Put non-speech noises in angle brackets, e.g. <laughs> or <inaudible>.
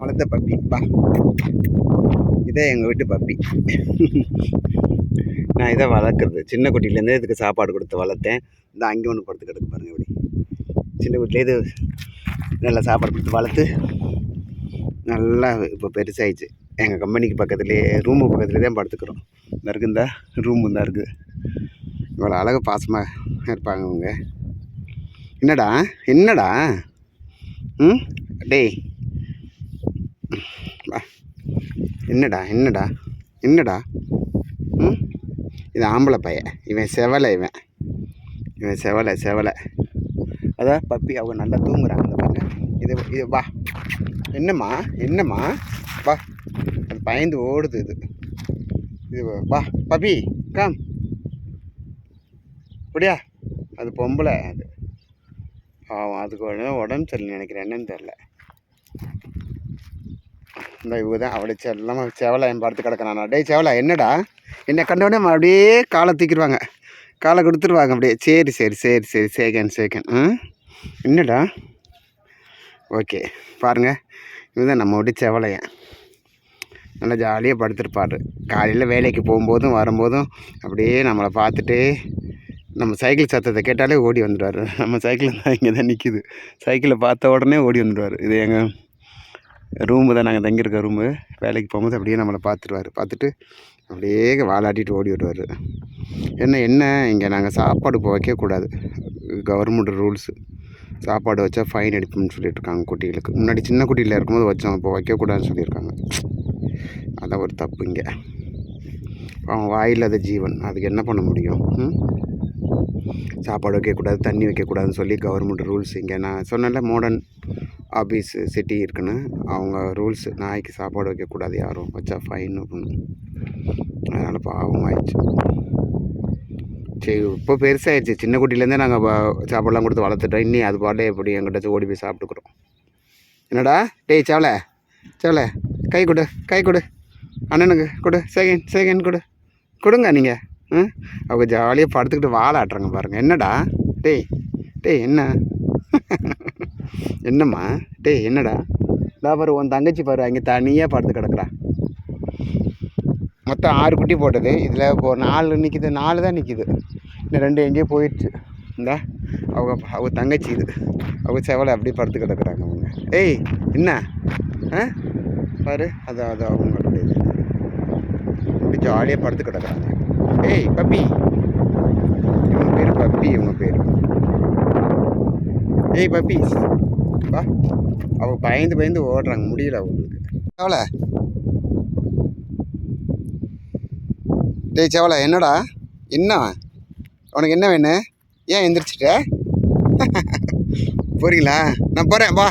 வளர்த்த பப்பி. பா. இதே எங்கள் வீட்டு பப்பி. நான் இதை வளர்க்குறது. சின்ன குட்டிலேருந்தே இதுக்கு சாப்பாடு கொடுத்து வளர்த்தேன். இந்த அங்கே ஒன்று படுத்து கிடக்கு பாருங்க இப்படி. சின்ன குட்டிலே இது நல்லா சாப்பாடு கொடுத்து வளர்த்து நல்லா இப்போ பெருசாகிடுச்சு எங்கள் கம்பெனிக்கு பக்கத்துலேயே ரூமு பக்கத்துலேயே தான் படுத்துக்கிறோம். இந்த இருக்கு இந்த. தான் இருக்குது இவ்வளோ அழகு பாசமாக இருப்பாங்க அவங்க என்னடா? என்னடா? ம்? டேய் என்னடா என்னடா என்னடா? ம்? இது ஆம்பளை பையன். இவன் செவலை இவன். இவன் செவலை செவலை. அதான் பப்பி அவங்க நல்லா தூங்குறாங்க அந்த பாருங்க. இது இது வா. என்னம்மா என்னம்மா? வா. அது பயந்து ஓடுது இது. இது வா. பப்பி கம் அப்படியா? அது பொம்பளை அது. பாவம் அதுக்கு உடனே உடம்பு சரியில்லை நினைக்கிறேன். என்னன்னு தெரில இந்த இவங்க தான் அவளை செல்லமாக செவலை என் படுத்து கிடக்கிறான் டே செவலை என்னடா? என்னை கண்டவுடனே அப்படியே காலை தூக்கிடுவாங்க. காலை கொடுத்துருவாங்க அப்படியே. சரி சரி சரி சரி. சேகன் சேகன் ம்? என்னடா? ஓகே. பாருங்கள் இதுதான் நம்ம விட்டு செவலையன் நல்லா ஜாலியாக படுத்துருப்பார். காலையில் வேலைக்கு போகும்போதும் வரும்போதும் அப்படியே நம்மளை பார்த்துட்டு நம்ம சைக்கிள் சத்தத்தை கேட்டாலே ஓடி வந்துடுவார். நம்ம சைக்கிள் தான் இங்கே தான் நிற்கிது சைக்கிளை பார்த்த உடனே ஓடி வந்துடுவார். இது எங்கள் ரூமு தான் நாங்கள் தங்கியிருக்க ரூமு. வேலைக்கு போகும்போது அப்படியே நம்மளை பார்த்துருவார். பார்த்துட்டு அப்படியே வாலாட்டிட்டு ஓடி வருவார். என்ன என்ன? இங்கே நாங்கள் சாப்பாடு இப்போ வைக்கக்கூடாது கவர்மெண்ட் ரூல்ஸு சாப்பாடு வச்சா ஃபைன் அடிப்போம்னு சொல்லிட்டு இருக்காங்க குட்டிகளுக்கு. முன்னாடி சின்ன குட்டியில் இருக்கும்போது வச்சோம் இப்போ வைக்கக்கூடாதுன்னு சொல்லியிருக்காங்க. அதான் ஒரு தப்பு இங்கே. அவன் வாயில்லாத ஜீவன். அதுக்கு என்ன பண்ண முடியும்? ம்? சாப்பாடு வைக்கக்கூடாது தண்ணி வைக்கக்கூடாதுன்னு சொல்லி கவர்மெண்ட் ரூல்ஸ் இங்கே நான் சொன்னேன்ல மாடர்ன் ஆஃபீஸ் சிட்டி இருக்குன்னு. அவங்க ரூல்ஸ் நாய்க்கு சாப்பாடு வைக்கக்கூடாது யாரும். வச்சா ஃபைன் அப்படின்னு. அதனால் பாவம் ஆயிடுச்சு. சரி இப்போ பெருசாகிடுச்சு சின்ன குட்டிலேருந்தே நாங்கள் சாப்பாடுலாம் கொடுத்து வளர்த்துட்டோம். இன்னி அது பாட்டே எப்படி எங்கிட்ட ஓடி போய் சாப்பிட்டுக்குறோம். என்னடா? டேய் சேவலை. சேவலை. கை கொடு கை கொடு. அண்ணனுக்கு கொடு. செகண்ட் செகண்ட் கொடு. கொடுங்க நீங்கள் அவங்க ஜாலியாக படுத்துக்கிட்டு வாழ ஆட்டுறாங்க பாருங்கள் என்னடா? டேய் டேய் என்ன? <laughs> என்னம்மா? டேய் என்னடா? இதா பாரு உன் தங்கச்சி பாரு அங்கே தனியாக படுத்து கிடக்குறா. மொத்தம் ஆறு குட்டி போட்டது. இதில் இப்போ நாலு நிற்கிது நாலு தான் நிற்கிது இன்னும் ரெண்டு எங்கேயோ போயிடுச்சு. இந்த அவங்க அவங்க தங்கச்சி இது. அவங்க செவலை அப்படியே படுத்து கிடக்குறாங்க அவங்க. ஏய் என்ன? ஆ? பாரு அது அது அவங்களுடைய இது அப்படி ஜாலியாக படுத்து கிடக்குறாங்க. ஏய் பப்பி இவங்க பேர் பப்பி இவங்க பேர். ஏய் பப்பி. வா. அவங்க பயந்து பயந்து ஓடுறாங்க. முடியல அவங்களுக்கு. செவலை. டேய் செவலை என்னடா? என்ன உனக்கு என்ன வேணும்? ஏன் எந்திரிச்சிட்ட? <laughs> போறீங்களா நான் போகிறேன் வா.